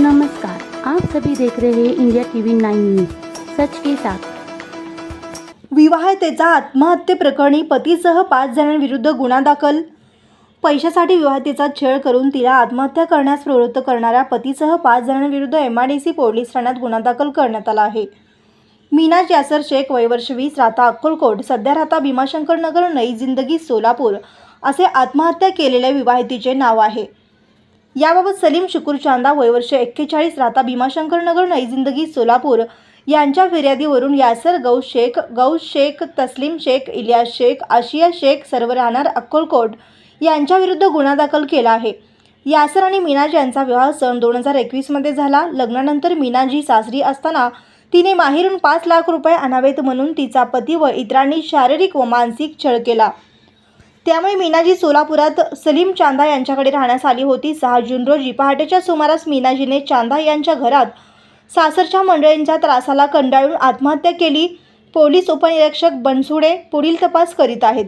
नमस्कार आप सभी देख रहे हैं इंडिया टीव्ही नाईन न्यूज सच के साथ। विवाहितेचा आत्महत्येप्रकरणी पतीसह पाच जणांविरुद्ध गुन्हा दाखल. पैशासाठी विवाहितेचा छळ करून तिला आत्महत्या करण्यास प्रवृत्त करणाऱ्या पतीसह पाच जणांविरुद्ध M I D C police ठाण्यात गुन्हा दाखल करण्यात आला आहे. मीनाज यासर शेख वयवर्ष वीस राहता अक्कलकोट सध्या राहता भीमाशंकर नगर नई जिंदगी सोलापूर असे आत्महत्या केलेल्या विवाहितेचे नाव आहे. याबाबत सलीम शुकूर चांदा वयवर्ष एक्केचाळीस राहता भीमाशंकर नगर नई जिंदगी सोलापूर. यांच्या फिर्यादीवरून यासर गौ शेख गौ शेख तस्लीम शेख इलियास शेख आशिया शेख सर्व राहणार अक्कलकोट यांच्याविरुद्ध गुन्हा दाखल केला आहे. यासर आणि मीनाज यांचा विवाह सन दोन हजार एकवीसमध्ये झाला. लग्नानंतर मीनाजी सासरी असताना तिने माहेरून पाच लाख रुपये अनावेत म्हणून तिचा पती व इतरांनी शारीरिक व मानसिक छळ केला. त्यामुळे मीनाजी सोलापुरात सलीम चांदा यांच्याकडे राहण्यास आली होती. सहा जून रोजी पहाटेच्या सुमारास मीनाजीने चांदा यांच्या घरात सासरच्या मंडळींच्या त्रासाला कंटाळून आत्महत्या केली. पोलीस उपनिरीक्षक बनसुडे पुढील तपास करीत आहेत.